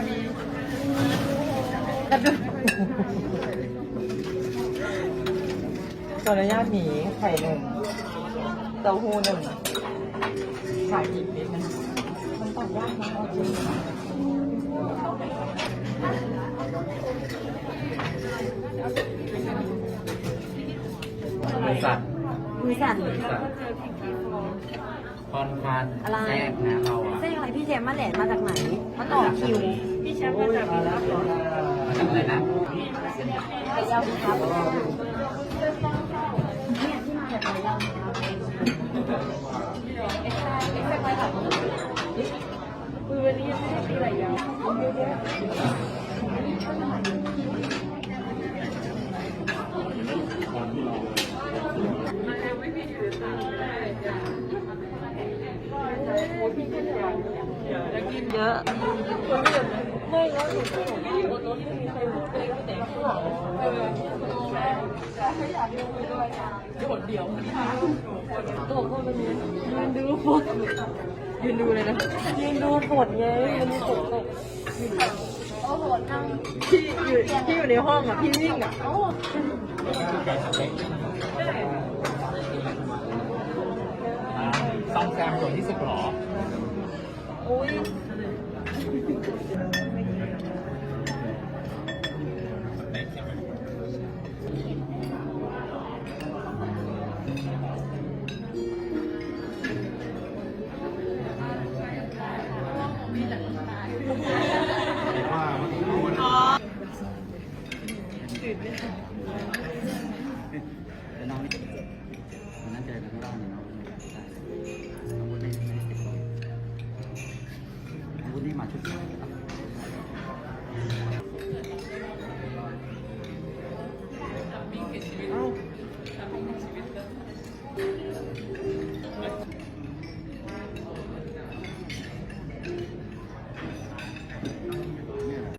ขออนุญาตหมีไข่หนึ่งเต้าหู้หนึ่งขายอีกนิดนึงมันตัดยากนะเอาจริงบริษัทมือสั่นบริษัท คอนคานอะไร แทรกนะเราอะเส้นอะไรพี่เจมส์มาเลดมาจากไหนมาต่อคิวพี่แชมป์มาจากอีรักเหรอมาจากอะไรนะไข่ยาวครับเนี่ยที่มาจากไข่ยาวครับเอ็กซ์ไเอ็กซ์ไว้ค่ะคือวันนี้ยังไม่ได้ตีไหลยาว เยอะไม่แล้วหนูก็อยู่บนรถไม่มีใครพูดเลยก็แต่ข้างหลังเออไม่อยากลงไปด้วยโดดเดี่ยวตัวคนเป็นยืนดูฝนยืนดูเลยนะยืนดูฝนไงมันมีฝนตกโอ้โหนั่งที่อยู่ที่อยู่ในห้องอะพี่วิ่งอะโอ้อ่องแซมส่วนที่สุดหรอ อุ้ยเดี๋ยวน้องนี่วันนั้นเจอกันข้างล่างเนาะ ใ